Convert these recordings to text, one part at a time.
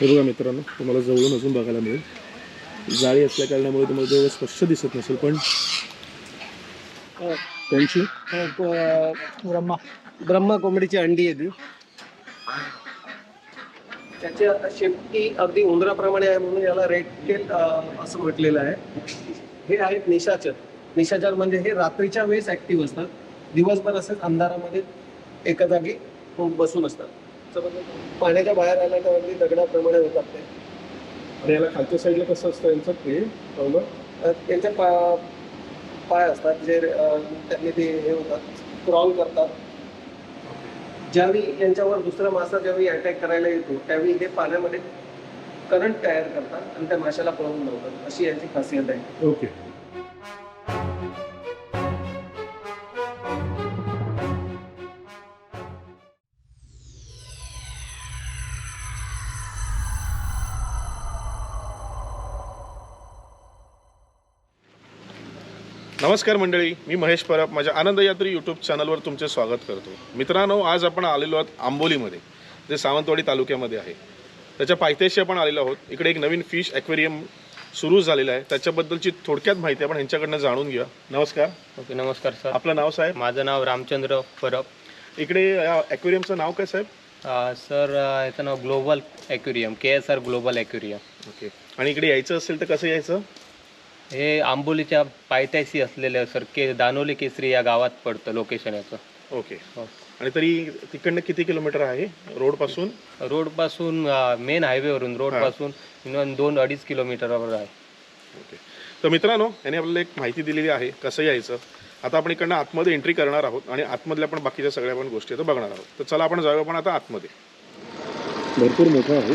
हे बघा मित्रांनो तुम्हाला जवळून अजून बघायला मिळेल. जाळी असल्या कारणामुळे तुम्हाला जवळ स्पष्ट दिसत नसेल पण त्यांची ब्रह्मा ब्रह्मा कोंबडीची अंडी आहे ती. त्याच्या शेपटी अगदी उंदराप्रमाणे आहे म्हणून याला रेड टेल असं म्हटलेलं आहे. हे आहेत निशाचर. निशाचर म्हणजे हे रात्रीच्या वेळेस ऍक्टिव्ह असतात. दिवसभर असेच अंधारामध्ये एका जागी बसून असतात. पाण्याच्या बाहेर आल्या तर अगदी दगडाप्रमाणे होतात ते आणि याला खालच्या साईडला कसं असतं यांचं? ते पावलं? त्यांचे पा पाय असतात जे त्यांनी ते हे होतात क्रॉल करतात. ज्यावेळी यांच्यावर दुसरा मासा ज्यावेळी अटॅक करायला येतो त्यावेळी हे पाण्यामध्ये करंट तयार करतात आणि त्या माशाला पळवून लावतात. अशी यांची खासियत आहे. ओके. नमस्कार मंडळी मी महेश परब. माझ्या आनंद यात्री यूट्यूब चॅनलवर तुमचे स्वागत करतो. मित्रांनो आज आपण आलेलो आहोत आंबोलीमध्ये जे सावंतवाडी तालुक्यामध्ये आहे. त्याच्या पायथ्याशी आपण आलेलो आहोत. इकडे एक नवीन फिश ॲक्वेरियम सुरू झालेलं आहे. त्याच्याबद्दलची थोडक्यात माहिती आपण ह्यांच्याकडनं जाणून घेऊया. नमस्कार. ओके नमस्कार सर. आपलं नाव साहेब? माझं नाव रामचंद्र परब. इकडे या ॲक्वेरियमचं नाव काय साहेब? सर याचं नाव global aquarium K S R global aquarium okay. आणि इकडे यायचं असेल तर कसं यायचं? हे आंबोलीच्या पायथ्याशी असलेलं सर के दानोली केसरी या गावात पडतं लोकेशन याचं. ओके हो. आणि तरी तिकडनं किती किलोमीटर आहे? रोडपासून? रोडपासून मेन हायवेवरून रोडपासून मिनिमम दोन अडीच किलोमीटरवर आहे. ओके तर मित्रांनो याने आपल्याला एक माहिती दिलेली आहे कसं यायचं. आता आपण इकडनं आतमध्ये एंट्री करणार आहोत आणि आतमधल्या पण बाकीच्या सगळ्या पण गोष्टी आता बघणार आहोत. तर चला आपण जाऊया पण आता आतमध्ये. भरपूर मोठं आहे.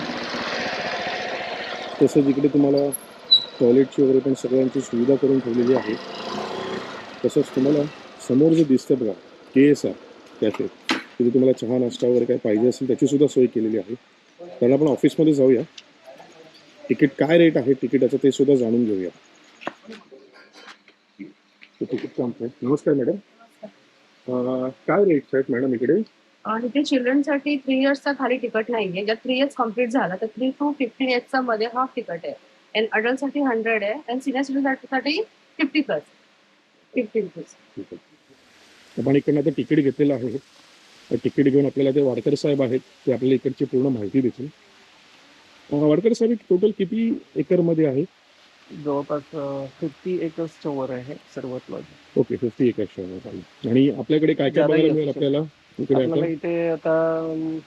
तसंच इकडे तुम्हाला टॉयलेटची वगैरे पण सगळ्यांची सुविधा करून ठेवलेली आहे. तसंच तुम्हाला समोर जे दिसतं बघा के एस आर कॅफे तिथे तुम्हाला चहा नाश्ता वगैरे काय पाहिजे असेल त्याचीसुद्धा सोय केलेली आहे. कारण आपण ऑफिसमध्ये जाऊया. तिकीट काय रेट आहे तिकिटाचं ते सुद्धा जाणून घेऊया. तिकीट नमस्कार मॅडम. काय रेट्स आहेत मॅडम इकडे? आणि ते चिल्ड्रनसाठी थ्री इयर्सचा खाली तिकट नाहीये. जर थ्री इयर्स कंप्लीट झाला तर थ्री टू फिफ्टीन इयर्सचा मध्ये हाफ तिकट आहे. अँड अडल्टसाठी हंड्रेड आहे अँड सिनियर सिटीजनसाठी फिफ्टी प्लस फिफ्टी रुपीज ठीक आहे. आपण इकडनं आता तिकीट घेतलेलं आहे. तर तिकीट घेऊन आपल्याला ते वाडकर साहेब आहेत ते आपल्याला इकडची पूर्ण माहिती देतील. वाडकर साहेब टोटल किती एकरमध्ये आहे? जवळपास फिफ्टी एकर्सच्या वर आहे सर्वात ओके फिफ्टी एकरच्या वर. आणि आपल्याकडे काय काय बघायला मिळेल. आपल्याला? इकडे आपल्याला आता? इथे आता अम,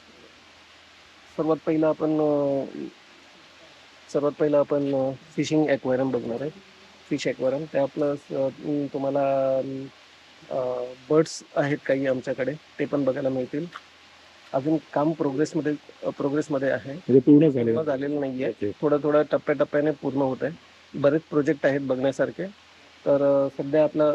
सर्वात पहिलं आपण सर्वात पहिलं आपण फिशिंग ॲक्वेरियम बघणार आहे. फिश ॲक्वेरियम त्या प्लस तुम्हाला बर्ड्स आहेत काही आमच्याकडे. ते पण बघायला मिळतील. अजून काम प्रोग्रेसमध्ये प्रोग्रेसमध्ये आहे. म्हणजे पूर्ण झालेलं. नाही आहे थोडं थोडं टप्प्याटप्प्याने पूर्ण होत आहे. बरेच प्रोजेक्ट आहेत बघण्यासारखे. तर सध्या आपला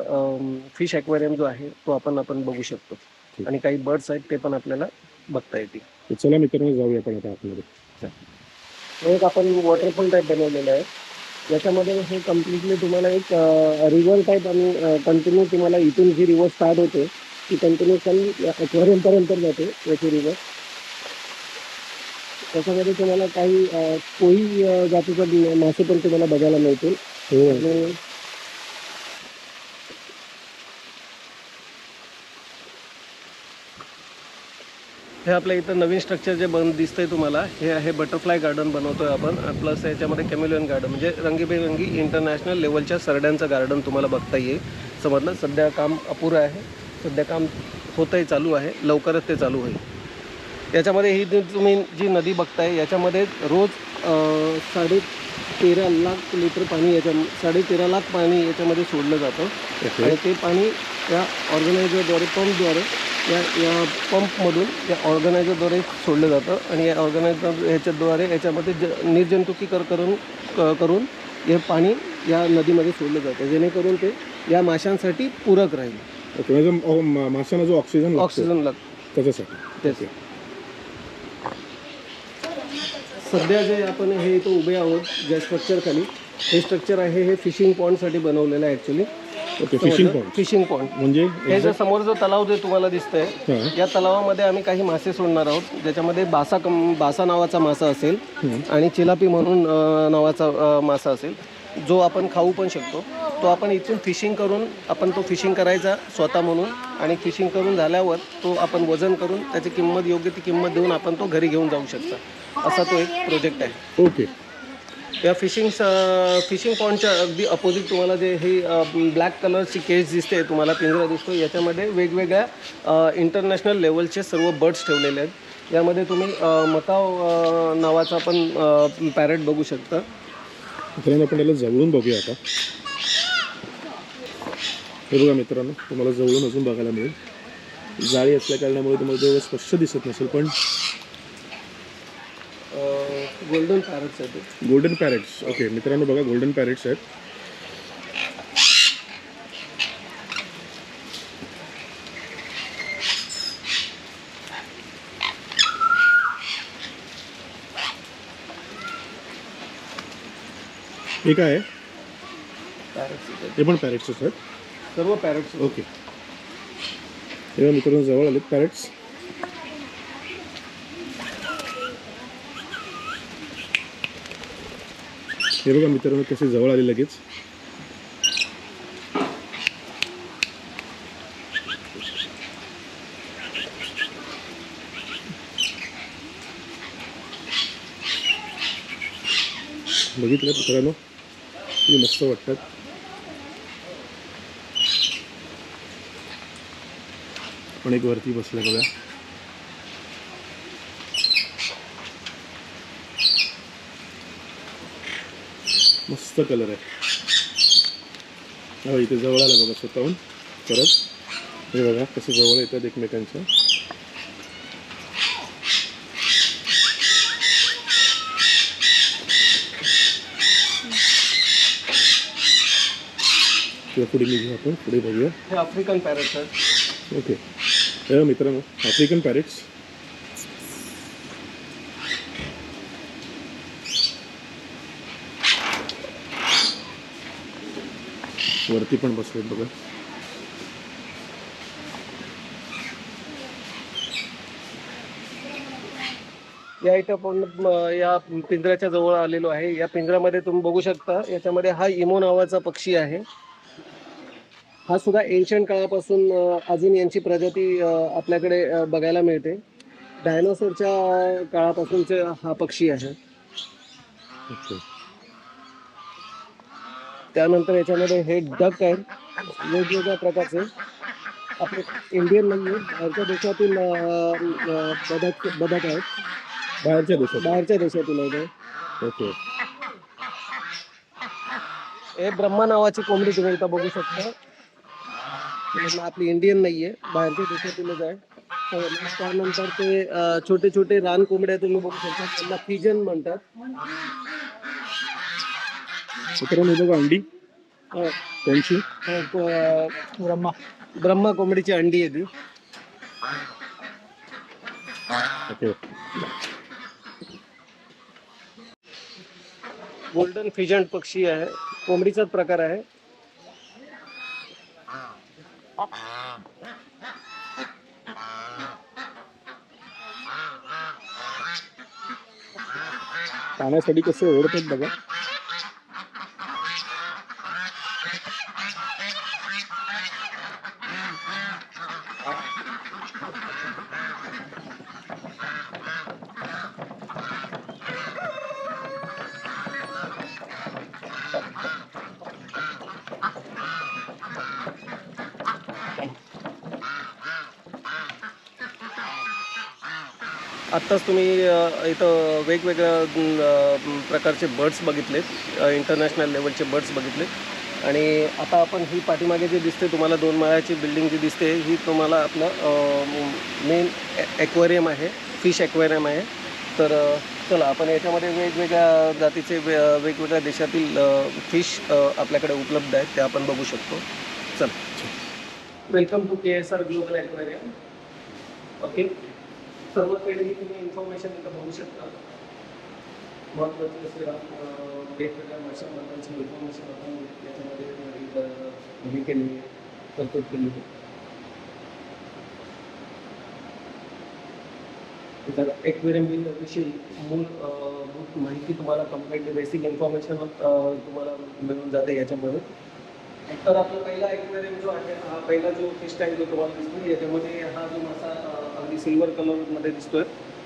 फिश ॲक्वेरियम जो आहे तो आपण आपण बघू शकतो. आणि काही बर्ड्स आहेत ते पण आपल्याला बघता येतील. चला मित्रांनो जाऊया आपण आता आतमध्ये. एक आपण वॉटरफॉल टाईप बनवलेलं आहे. याच्यामध्ये हे कम्प्लिटली तुम्हाला एक रिव्हर टाईप आणि कंटिन्यू तुम्हाला इथून जी रिव्हर स्टार्ट होते ती कंटिन्यू खाली ॲक्वेरियमपर्यंत जाते याची रिव्हर त्याच्यामध्ये तुम्हाला काही कोळी जातीचे मासे पण तुम्हाला बघायला मिळतील. हो आपल्या इथं नवीन स्ट्रक्चर जे बन दिसतंय तुम्हाला हे आहे बटरफ्लाय गार्डन बनवतोय आपण. प्लस याच्यामध्ये कॅमेलियन गार्डन म्हणजे रंगीबेरंगी इंटरनॅशनल लेवलच्या सरड्यांचं गार्डन तुम्हाला बघता येईल. समजलं? सध्या काम अपुरं आहे. सध्या काम होतंय चालू आहे. लवकरच ते चालू होईल. याच्यामध्ये ही तुम्ही जी नदी बघताय याच्यामध्ये रोज साडे तेरा लाख लिटर पाणी याच्या साडे तेरा लाख पाणी याच्यामध्ये सोडलं जातं. आणि ते पाणी या ऑर्गनायझरद्वारे पंपद्वारे या या पंपमधून या ऑर्गनायझरद्वारे सोडलं जातं आणि या ऑर्गनायझर ह्याच्याद्वारे याच्यामध्ये ज निर्जंतुकीकर करून क- करून हे पाणी या नदीमध्ये सोडलं जातं. जेणेकरून ते या माशांसाठी पूरक राहील. ओके म्हणजे मा- माशांना जो ऑक्सिजन लागतो. ऑक्सिजन लागतं. त्याच्यासाठी. त्याचे सध्या जे आपण हे इथं उभे आहोत ज्या स्ट्रक्चर खाली हे स्ट्रक्चर आहे हे फिशिंग पॉईंटसाठी बनवलेलं आहे actually okay fishing point fishing म्हणजे हे जे समोर जो तलाव जे तुम्हाला दिसतंय हां. या तलावामध्ये आम्ही काही मासे सोडणार आहोत ज्याच्यामध्ये बासा कम बासा नावाचा मासा असेल आणि चिलापी म्हणून अ, नावाचा अ, मासा असेल. जो आपण खाऊ पण शकतो. तो आपण इथून फिशिंग करून आपण तो फिशिंग करायचा स्वतः म्हणून आणि फिशिंग करून झाल्यावर तो आपण वजन करून त्याची किंमत योग्य ती किंमत देऊन आपण तो घरी घेऊन जाऊ शकता. असा तो एक प्रोजेक्ट आहे. ओके. या फिशिंग फिशिंग पॉईंटच्या अगदी अपोजिट तुम्हाला जे ही ब्लॅक कलरची केज दिसते तुम्हाला पिंजरा दिसतो याच्यामध्ये वेगवेगळ्या इंटरनॅशनल लेवलचे सर्व बर्ड्स ठेवलेले आहेत. यामध्ये तुम्ही मकाव नावाचा पण पॅरेट बघू शकता. मित्रांनो आपण त्याला जवळून बघूया आता. हे बघा मित्रांनो तुम्हाला जवळून अजून बघायला मिळेल. जाळी असल्या कारणामुळे तुम्हाला तेवढं स्पष्ट दिसत नसेल पण गोल्डन पॅरेट्स आहेत. गोल्डन पॅरेट्स ओके मित्रांनो बघा गोल्डन पॅरेट्स आहेत. हे काय आहे. हे पण पॅरेट्सच आहेत. सर्व पॅरेट्स ओके तेव्हा मित्रांनो जवळ आलेत पॅरेट्स हे बघा मित्रांनो कसे जवळ आले लगेच. बघितलं मित्रांनो? किती मस्त वाटतात. पण एक वरती बसलं बघा. मस्त कलर आहे. हो इथे जवळ आला बघा स्वतःहून. परत. हे बघा कसं जवळ येतात एकमेकांच्या. किंवा पुढे निघू आपण पुढे बघूया. हे आफ्रिकन पॅरेट्स आहेत ओके. तर मित्रांनो आफ्रिकन पॅरेट्स वरती पण बसलेत बघा. या इथं पण या पिंजऱ्याच्या जवळ आलेलो आहे. या पिंजऱ्यामध्ये तुम्ही बघू शकता याच्यामध्ये हा इमो नावाचा पक्षी आहे. हा सुद्धा एन्शंट काळापासून अजून यांची प्रजाती आपल्याकडे बघायला मिळते. डायनोसॉरच्या काळापासूनचे हा पक्षी आहे. त्यानंतर याच्यामध्ये हे डक आहेत. वेगवेगळ्या प्रकारचे. आपले इंडियन नाही बाहेरच्या देशातील बदक बदक आहेत. बाहेरच्या देशात बाहेरच्या देशातील आहेत. हे. ओके. हे ब्रह्मा नावाची कोंबडी तुम्ही इथं बघू शकता. आपली इंडियन नाहीये. बाहेरच्या देशातीलच आहे. तर त्यानंतर ते छोटे छोटे रान कोंबड्या तुम्ही बघू शकता. त्यांना फिजन म्हणतात. मित्रांनो हे बघा अंडी. त्यांची. क- ब्रह्मा. ब्रह्मा कोंबडीची अंडी आहे ती. ओके. गोल्डन फिजंट पक्षी आहे. कोंबडीचाच प्रकार आहे. खाण्यासाठी कसं ओढतात बघा. आत्ताच तुम्ही इथं वेगवेगळ्या प्रकारचे बर्ड्स बघितलेत इंटरनॅशनल लेवलचे बर्ड्स बघितले आणि आता आपण ही पाठीमागे जी दिसते तुम्हाला दोन माळ्याची बिल्डिंग जी दिसते ही तुम्हाला आपलं मेन ॲक्वेरियम आहे फिश ॲक्वेरियम आहे. तर चला आपण याच्यामध्ये वेगवेगळ्या जातीचे वे वेगवेगळ्या देशातील फिश आपल्याकडे उपलब्ध आहेत ते आपण बघू शकतो. चला. Welcome to K S R global aquarium okay सर्व काही तुम्ही इन्फॉर्मेशन इथं बघू शकता महत्त्वाचे असे वेगवेगळ्या माशांबद्दलची इन्फॉर्मेशन आपण याच्यामध्ये हे केलेली आहे तरतूद केली आहे. तर एक्वेरियम विषयी मूळ मूळ माहिती तुम्हाला कंप्लीट बेसिक इन्फॉर्मेशन तुम्हाला मिळून जाते याच्यामध्ये तर आपला पहिला एक्वेरियम जो आहे हा पहिला जो फिश टँक जो तुम्हाला दिसतो याच्यामध्ये हा जो मासा अं, सिल्वर कलरमध्ये दिसतोय.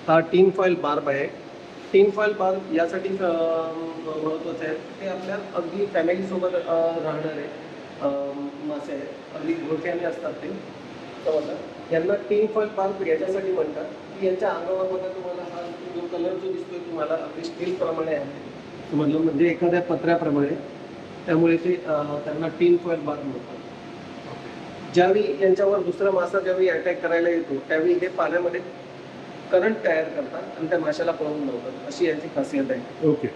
हा टीन फॉईल बार्ब आहे. टीन फॉईल बार्ब यासाठी महत्त्वाचं आहे. ते आपल्या अगदी फॅमिलीसोबत राहणारे मासे आहेत. अगदी घोळक्याने असतात ते. समजलं? यांना टीन फॉईल बार्ब याच्यासाठी म्हणतात. की यांच्या अंगावर तुम्हाला हा जो कलर जो दिसतोय तुम्हाला अगदी स्टील प्रमाणे आहे. समजलं? म्हणजे एखाद्या पत्र्याप्रमाणे. त्यामुळे ते त्यांना टीन फॉईल बार्ब म्हणतात. ज्यावेळी यांच्यावर दुसरा मासा ज्यावेळी अटॅक करायला येतो त्यावेळी हे पाण्यामध्ये करंट तयार करतात आणि त्या माशाला पळवून लावतात. अशी यांची खासियत आहे. ओके.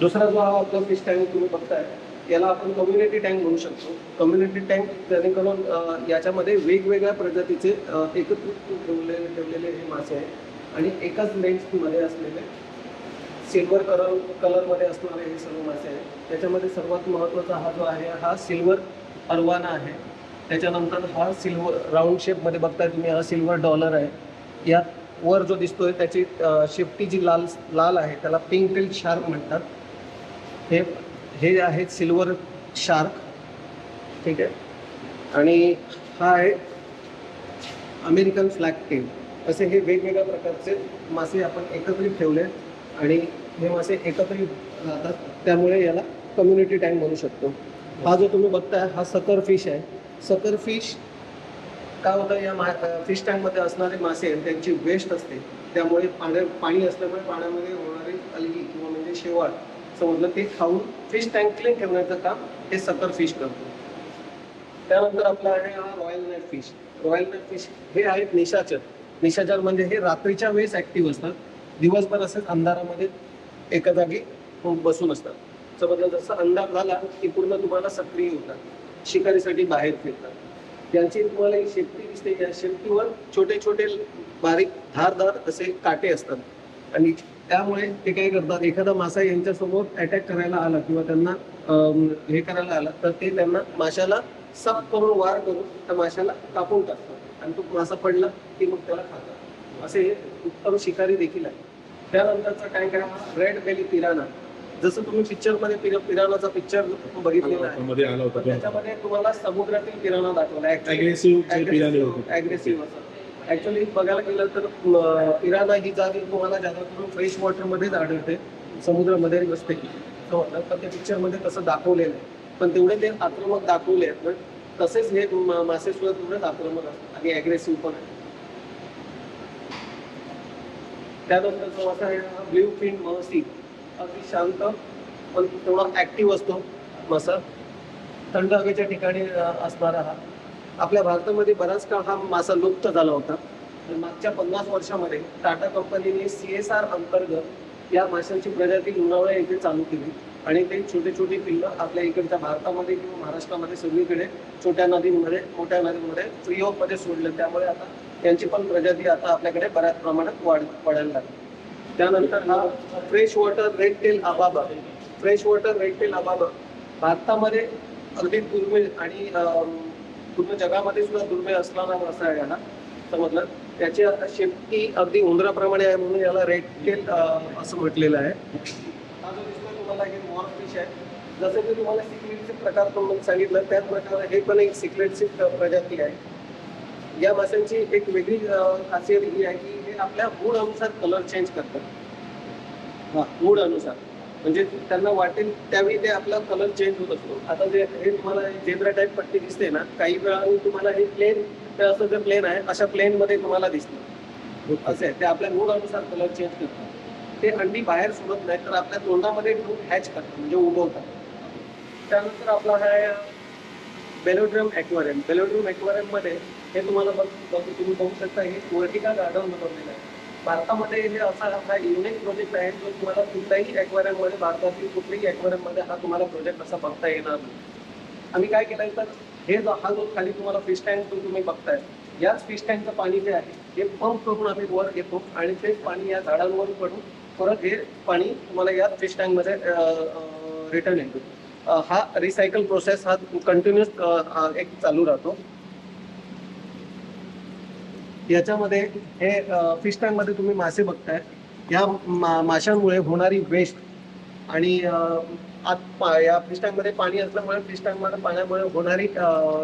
दुसरा जो हा आपला फिश टँक तुम्ही बघताय याला आपण कम्युनिटी टँक म्हणू शकतो. कम्युनिटी टँक जेणेकरून याच्यामध्ये वेगवेगळ्या प्रजातीचे एकत्रित ठेवलेले ठेवलेले हे मासे आहेत. आणि एकाच लेन्समध्ये असलेले सिल्वर कलर कलरमध्ये असणारे हे सर्व मासे आहेत. त्याच्यामध्ये सर्वात महत्त्वाचा हा जो आहे हा सिल्वर अरवाना आहे. त्याच्यानंतर हा सिल्वर राऊंड शेपमध्ये बघताय तुम्ही हा सिल्वर डॉलर आहे. यात वर जो दिसतोय त्याची शेपटी जी लाल लाल आहे त्याला पिंक टेल शार्क म्हणतात. हे हे आहेत सिल्वर शार्क ठीक आहे? आणि हा आहे अमेरिकन फ्लॅग टेल असे हे वेगवेगळ्या प्रकारचे मासे आपण एकत्रित ठेवले आणि हे मासे एकत्रित राहतात. त्यामुळे याला कम्युनिटी टँक म्हणू शकतो. हा जो तुम्ही बघताय हा सकर फिश आहे. सकर फिश काय होतं या मा फिश टँकमध्ये असणारे मासे आहेत, त्यांची वेस्ट असते. त्यामुळे पाण्या पाणी असल्यामुळे पाण्यामध्ये होणारी अलगी किंवा म्हणजे शेवाळ समजलं ते खाऊन फिश टँक क्लीन ठेवण्याचं काम हे सकर फिश करतो. त्यानंतर आपला आहे हा royal night fish royal night fish हे आहेत निशाचर. निशाचर म्हणजे हे रात्रीच्या वेळेस ऍक्टिव्ह असतात. दिवसभर असेच अंधारामध्ये एका जागी बसून असतात. समजलं जसं अंधार झाला की पूर्ण तुम्हाला सक्रिय होतात. शिकारीसाठी बाहेर फिरतात. यांची तुम्हाला एक शेपटी दिसते. या शेपटीवर छोटे छोटे बारीक धारदार असे काटे असतात. आणि त्यामुळे ते काय करतात एखादा मासा यांच्यासमोर अटॅक करायला आला किंवा त्यांना हे करायला आला तर ते त्यांना माशाला सप करून वार करून त्या माशाला कापून टाकतात. आणि तो मासा पडला की मग त्याला खातात. असे उत्तम शिकारी देखील आहे त्यानंतरचा टँक काय रेड बेली पिराना जसं तुम्ही पिक्चरमध्ये पिरा- पिरानाचा पिक्चर बघितलेला आहे. मध्ये आला होता पण त्याच्यामध्ये तुम्हाला समुद्रातील पिराणा दाखवला अग्रेसिव्ह जे पिराने होते. अग्रेसिव्ह असं. ऍक्च्युली बघायला गेलं तर म, पिराना ही जात तुम्हाला जादा करून फ्रेश वॉटर मध्येच आढळते. समुद्रामध्ये नसते समजलं पण त्या पिक्चरमध्ये तसं दाखवलेलं आहे. पण तेवढे ते आक्रमक दाखवले आहेत. पण तसेच हे म- मासे सुद्धा तेवढेच आक्रमक असतात. आणि अग्रेसिव्ह पण आहे त्यानंतर जो मासा आहे ब्ल्यू फिन महसी अगदी शांत पण तेवढा ऍक्टिव्ह असतो मासा. थंड हवेच्या ठिकाणी असणारा हा. आपल्या भारतामध्ये बराच काळ हा मासा लुप्त झाला होता. तर मागच्या पन्नास वर्षामध्ये टाटा कंपनीने सी एस आर अंतर्गत या माशांची प्रजाती लोणावळ्या येथे चालू केली. आणि ते छोटे छोटे पिल्लं आपल्या इकडच्या भारतामध्ये किंवा महाराष्ट्रामध्ये सगळीकडे छोट्या नदींमध्ये मोठ्या नदींमध्ये फ्री ऑफमध्ये सोडले. त्यामुळे आता यांची पण प्रजाती आता आपल्याकडे बऱ्याच प्रमाणात वाढ वाढायला लागली. त्यानंतर हा फ्रेश वॉटर रेड टेल आबाबा फ्रेश वॉटर रेड टेल आबाबा भारतामध्ये अगदी दुर्मिळ आणि पूर्ण जगामध्ये सुद्धा दुर्मिळ असणारा मासा आहे हा. समजलं त्याची आता शेपटी अगदी उंदराप्रमाणे आहे म्हणून याला रेड टेल असं म्हटलेलं आहे. हा जो दिसतोय तुम्हाला हे मॉर्फ फिश आहे. जसं की तुम्हाला सिक्रेटचे प्रकार म्हणून सांगितलं. त्याच प्रकारे हे पण एक सिक्रेटची प्रजाती आहे. या माशांची एक वेगळी खासियत ही आहे की आपल्या मूड अनुसार कलर चेंज करतात. हा मूड अनुसार. म्हणजे त्यांना वाटेल त्यावेळी ते आपला कलर चेंज होत असतो. आता जे हे तुम्हाला झेब्रा टाईप पट्टी दिसते ना काही वेळाने तुम्हाला हे प्लेन असं जे प्लेन आहे अशा प्लेन मध्ये तुम्हाला दिसतं. असे ते आपल्या मूड अनुसार कलर चेंज करतात. ते अंडी बाहेर सोडत नाही तर आपल्या तोंडामध्ये ठेवून हॅच करतात म्हणजे उगवतात. त्यानंतर आपला हा बेलोड्रम ॲक्वारियम बेलोड्रम ॲक्वारियममध्ये हे तुम्हाला बघ बघ- तुम्ही बघू शकता हे वर्टिका गार्डन बनवलेलं आहे. भारतामध्ये हे असा हा युनिक प्रोजेक्ट आहे जो तुम्हाला कुठल्याही aquarium मध्ये भारतातील कुठल्याही aquarium मध्ये हा तुम्हाला प्रोजेक्ट असा बघता येणार नाही. आम्ही काय केलंय तर हे जो हा जो खाली तुम्हाला फिश टँक जो तुम्ही बघताय याच फिश टँकचं पाणी जे आहे हे पंप करून आम्ही वर घेतो आणि तेच पाणी या झाडांवर पडून परत हे पाणी तुम्हाला याच फिश टँकमध्ये रिटर्न येतो. हा रिसायकल प्रोसेस हा कंटिन्युअस एक चालू राहतो. याच्यामध्ये हे फिश टँकमध्ये तुम्ही मासे बघताय. या मा- माशांमुळे होणारी वेस्ट आणि आत पा- या फिश टँकमध्ये पाणी असल्यामुळे फिश टँकमध्ये पाण्यामुळे होणारी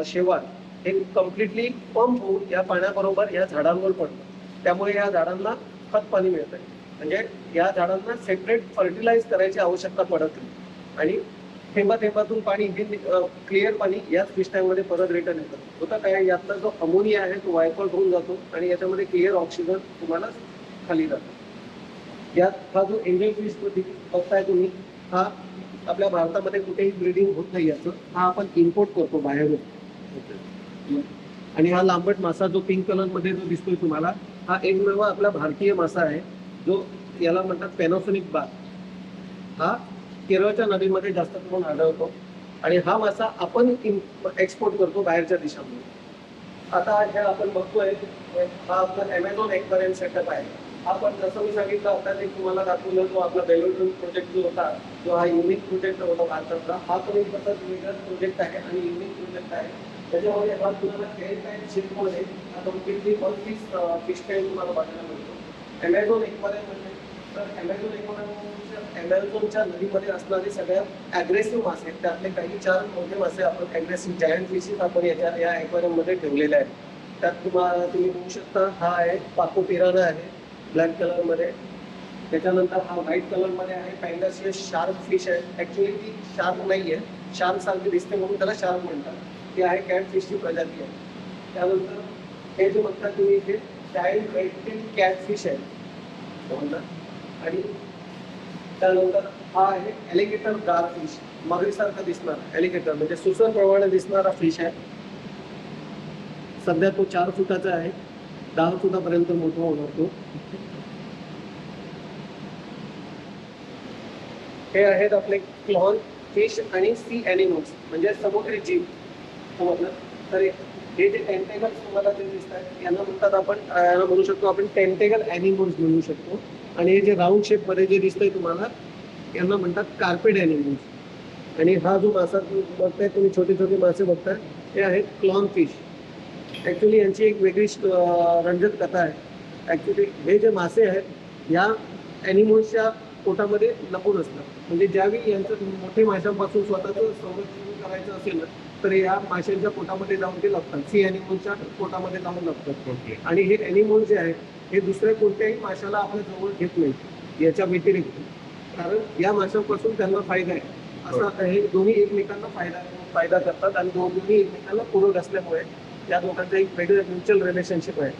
शेवाळ हे कम्प्लिटली पंप होऊन या पाण्याबरोबर या झाडांवर पडतं. त्यामुळे या झाडांना खत पाणी मिळतं आहे म्हणजे या झाडांना सेपरेट फर्टिलाइज करायची आवश्यकता पडत नाही. आणि थेंबा थेंबातून पाणी हे क्लिअर पाणी याच फिश टँकमध्ये परत रिटर्न येतं. होतं काय? यातला जो अमोनिया आहे तो वायपॉट होऊन जातो आणि याच्यामध्ये क्लिअर ऑक्सिजन तुम्हाला खाली जातो. यात हा जो एंजल फिश बघताय तुम्ही हा आपल्या भारतामध्ये कुठेही ब्रीडिंग होत नाही याचं. हा आपण इम्पोर्ट करतो बाहेरून. आणि हा लांबट मासा जो पिंक कलरमध्ये जो दिसतोय तुम्हाला हा एकमेव आपला भारतीय मासा आहे जो याला म्हणतात पॅनोसोनिक बार हा केरळच्या नदीमध्ये जास्त करून आढळतो. आणि हा मासा आपण एक्सपोर्ट करतो बाहेरच्या देशामध्ये. आता हे आपण बघतोय हा आपला अमेझॉन एक्वेरियम सेटअप आहे. हा जसं मी सांगितलं आता ते तुम्हाला दाखवलं जो आपला बेलोड्रोन प्रोजेक्ट जो होता जो हा युनिक प्रोजेक्ट होता भारतातला हा पण एक तसाच वेगळाच प्रोजेक्ट आहे आणि युनिक प्रोजेक्ट आहे. त्याच्यामध्ये हा तुम्हाला ten time शिपमध्ये completely one piece fish time तुम्हाला बघायला मिळतो. अमेझॉन एक्वेरियम म्हणजे तर अमेझॉन एक्वेरियमच्या अमेझॉनच्या नदीमध्ये असणारे सगळ्यात अग्रेसिव्ह मासे त्यातले काही चार मोठे मासे आपण अग्रेसिव्ह जायंट फिशेस आपण याच्या या aquarium मध्ये ठेवलेले आहेत. त्यात तुम्हाला तुम्ही बघू शकता हा आहे पाको पिराना आहे ब्लॅक कलरमध्ये. त्याच्यानंतर हा व्हाईट कलरमध्ये आहे. पॅन्डासियस शार्क फिश आहे. ऍक्च्युली ती शार्क नाही आहे शार्क सारखी दिसते म्हणून त्याला शार्क म्हणतात. ती आहे कॅट फिशची प्रजाती आहे. त्यानंतर हे जे बघता तुम्ही इथे चाइल्ड कॅट फिश आहे. म्हणतात आणि त्यानंतर हा आहे एलिगेटर गार फिश मगरीसारखा दिसणार एलिगेटर म्हणजे सुसर प्रमाणे दिसणारा फिश आहे. सध्या तो चार फुटाचा आहे. दहा फुटापर्यंत मोठा होणार तो. हे आहेत आपले क्लॉन फिश आणि सी अॅनिमल्स म्हणजे समुद्री जीव. समजलं? तर हे जे टेंटेगल्स तुम्हाला जे दिसत आहेत यांना म्हणतात आपण म्हणू शकतो आपण टेंटेगल अॅनिमल्स म्हणू शकतो. आणि हे जे राऊंड शेपमध्ये जे दिसतंय तुम्हाला यांना म्हणतात कार्पेड अॅनिमल्स आणि हा जो मासा तुम्ही बघताय तुम्ही छोटे छोटे मासे बघताय हे आहेत क्लॉन फिश ऍक्च्युली यांची एक वेगळी रंजक कथा आहे. ऍक्च्युली हे जे मासे आहेत या अॅनिमल्सच्या पोटामध्ये लपून असतात. म्हणजे ज्यावेळी यांचं मोठे माशांपासून स्वतःचं संरक्षण करायचं असेल ना तर या माशांच्या पोटामध्ये जाऊन ते लपतात. सी अॅनिमलच्या पोटामध्ये जाऊन लपतात. आणि हे अॅनिमल जे आहे हे दुसऱ्या कोणत्याही माशाला आपल्या जवळ घेत नाही याच्या व्यतिरिक्त. कारण या माशांपासून त्यांना फायदा आहे. असं हे दोन्ही एकमेकांना फायदा फायदा करतात आणि दोन्ही एकमेकांना पूरक असल्यामुळे या दोघांचं एक वेगळं म्युच्युअल रिलेशनशिप आहे.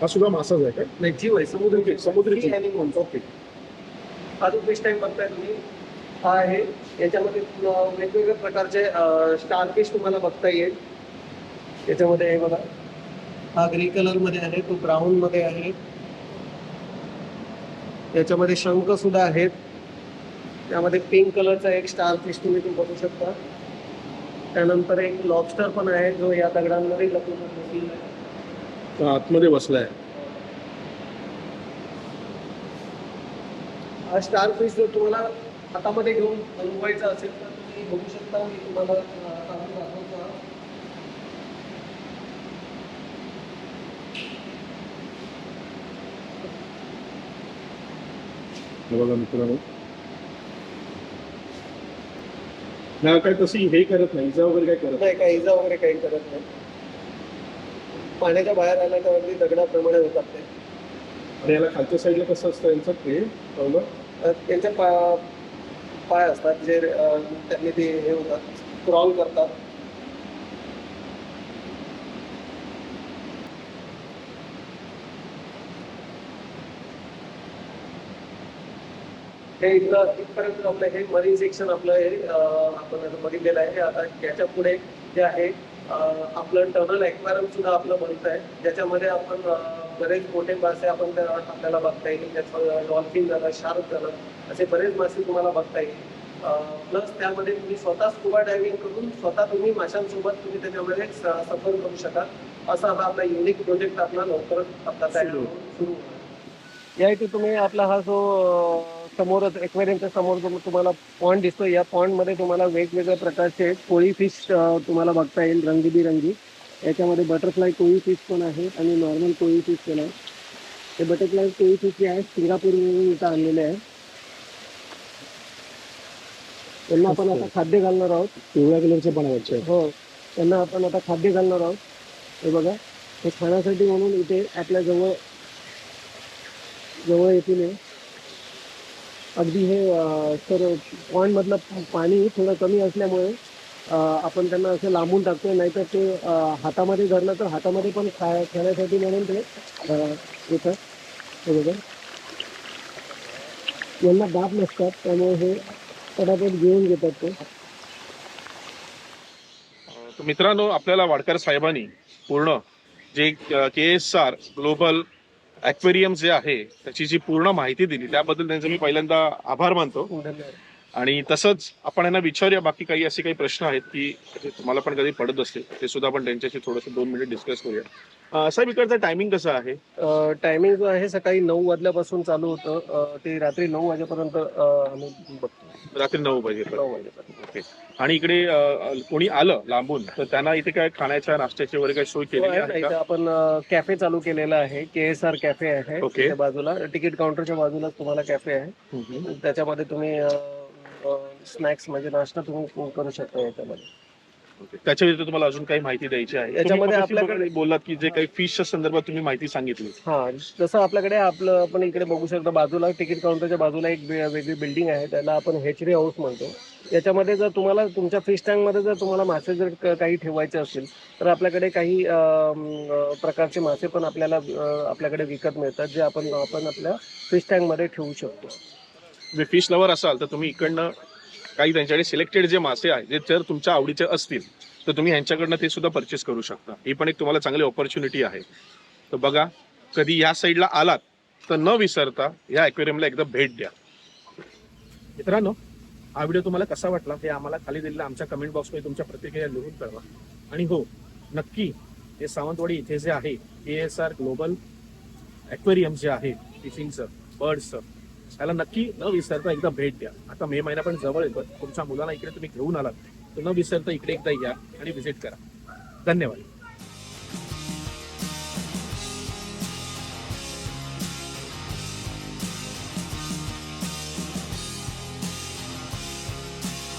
हा सुद्धा मासाच आहे काय नाही जीव आहे समुद्र समुद्री जीव. Animals okay. जो फिश टँक बघताय तुम्ही हा आहे. याच्यामध्ये वेगवेगळ्या प्रकारचे स्टार फिश तुम्हाला बघता येईल. याच्यामध्ये हे बघा. हा ग्रे कलरमध्ये आहे तो ब्राऊन मध्ये आहे. याच्यामध्ये शंख सुद्धा आहेत. त्यामध्ये पिंक कलरचा एक स्टार फिश तुम्ही तो बघू शकता. त्यानंतर एक लॉबस्टर पण आहे जो या दगडांमध्ये लपून आतमध्ये बसलाय. हा स्टार फिश जर तुम्हाला हातामध्ये घेऊन बनवायचा असेल तर तुम्ही बघू शकता. मी तुम्हाला अं, काढून दाखवतो हा. हे बघा मित्रांनो. नाही काय तशी हे करत नाही इजा वगैरे काय करत नाही काही इजा वगैरे काही करत नाही. पाण्याच्या बाहेर आल्या तर अगदी दगडाप्रमाणे होतात ते. आणि याला खालच्या साईडला कसं असतं यांचं हे पावलं? अं, त्यांचे पा पाय असतात जे अं, त्यांनी ते हे होतात क्रॉल करतात. हे इथलं इथपर्यंत आपलं हे मरीन सेक्शन आपलं हे आपण आता बघितलेलं आहे. आता याच्यापुढे जे आहे आपलं टनल एक्वायरम सुद्धा आपलं बनत आहे. ज्याच्यामध्ये आपण बरेच मोठे मासे आपण आपल्याला बघता येईल. ज्याचं डॉल्फिन झालं शार्क झालं असे बरेच मासे तुम्हाला बघता येईल. प्लस त्यामध्ये तुम्ही स्वतः स्कुबा डायव्हिंग करून स्वतः तुम्ही माशांसोबत तुम्ही त्याच्यामध्ये सफर करू शकाल. असा हा आपला युनिक प्रोजेक्ट आपला लवकरच होऊन सुरू. या इथे तुम्ही आपला हा जो समोरच एक्वेरियमच्या समोर तुम- तुम्हाला पॉन्ड दिसतो या पॉन्डमध्ये तुम्हाला वेगवेगळ्या प्रकारचे कोळी फिश तुम्हाला बघता येईल रंगीबिरंगी. याच्यामध्ये बटरफ्लाय कोळी फिश पण आहे आणि नॉर्मल कोळी फिश पण आहे. हे बटरफ्लाय कोळी फिश जे आहे सिंगापूरवरून इथं आणलेले आहे. त्यांना आपण आता खाद्य घालणार आहोत. पिवळ्या कलरचे पण आहे हो. त्यांना आपण आता खाद्य घालणार आहोत. हे बघा. हे खाण्यासाठी म्हणून इथे आपल्या जवळ जवळ येतील अगदी हे तर पॉइंट मधलं पाणी थोडं कमी असल्यामुळे आपण त्यांना असं लांबून टाकतोय नाहीतर ते हातामध्ये धरलं तर हातामध्ये पण खा खेळण्यासाठी म्हणून ते अं, येतात यांना दाब नसतात त्यामुळे हे पटापट घेऊन घेतात ते. मित्रांनो आपल्याला वाडकर साहेबांनी पूर्ण जे K S R global aquarium जे आहे त्याची जी पूर्ण माहिती दिली त्याबद्दल त्यांचे मी पहिल्यांदा आभार मानतो. हो, आणि तसंच आपण यांना विचारूया बाकी काही असे काही प्रश्न आहेत की तुम्हाला पण कधी पडत असतील ते सुद्धा आपण त्यांच्याशी थोडंसं दोन मिनिट डिस्कस करूया. साहेब इकडचं टायमिंग कसं आहे? टायमिंग जो आहे सकाळी नऊ वाजल्यापासून चालू होतं. ते रात्री नऊ वाजेपर्यंत आम्ही बघतो. रात्री नऊ वाजे नऊ वाजेपर्यंत. ओके. आणि इकडे कोणी आलं लांबून तर त्यांना इथे काय खाण्याच्या नाश्त्याची वगैरे काही सोय हो, केलेली आहे ना, आहे इथं का? आपण कॅफे चालू केलेला आहे. के एस आर कॅफे आहे बाजूला. तिकीट काउंटरच्या बाजूला तुम्हाला कॅफे आहे. त्याच्यामध्ये तुम्ही स्नॅक्स म्हणजे नाश्ता तुम्ही करू शकता याच्यामध्ये. त्याच्या व्यतिरिक्त तुम्हाला अजून काही माहिती द्यायची आहे? याच्यामध्ये तुम्ही मगाशी आपल्याकडे- बोललात की जे काही फिशच्या संदर्भात तुम्ही माहिती सांगितली. हा जसं आपल्याकडे आपलं आपण इकडे बघू शकता बाजूला तिकीट काउंटरच्या बाजूला एक वेगळी बिल्डिंग आहे त्याला आपण हेचरी हाऊस म्हणतो. याच्यामध्ये जर तुम्हाला तुमच्या फिश टँकमध्ये जर तुम्हाला मासे जर क- काही ठेवायचे असतील तर आपल्याकडे काही अम, अ, प्रकारचे मासे पण आपल्याला अ, आपल्याकडे विकत मिळतात जे आपण आपण आपल्या फिश टँकमध्ये ठेवू शकतो. जे फिश लवर असाल तर तुम्ही इकडनं काही त्यांच्याकडे सिलेक्टेड जे मासे आहेत जे जर तुमच्या आवडीचे असतील तर तुम्ही ह्यांच्याकडनं ते सुद्धा परचेस करू शकता. ही पण एक तुम्हाला चांगली ऑपॉर्च्युनिटी आहे. तर बघा कधी या साईडला आलात तर न विसरता या अॅक्वेरियमला एकदा भेट द्या. मित्रांनो हा व्हिडिओ तुम्हाला कसा वाटला हे आम्हाला खाली दिलेला आमच्या कमेंट बॉक्समध्ये तुमच्या प्रतिक्रिया लिहून कळवा. आणि हो नक्की हे सावंतवाडी इथे जे आहे A S R global aquarium जे आहे फिशिंगचं बर्डचं त्याला नक्की न विसरता एकदा भेट द्या. आता मे महिना पण जवळ येतो तुमच्या मुलांना इकडे तुम्ही घेऊन आलात तर न विसरता इकडे एकदा या आणि व्हिजिट करा. धन्यवाद.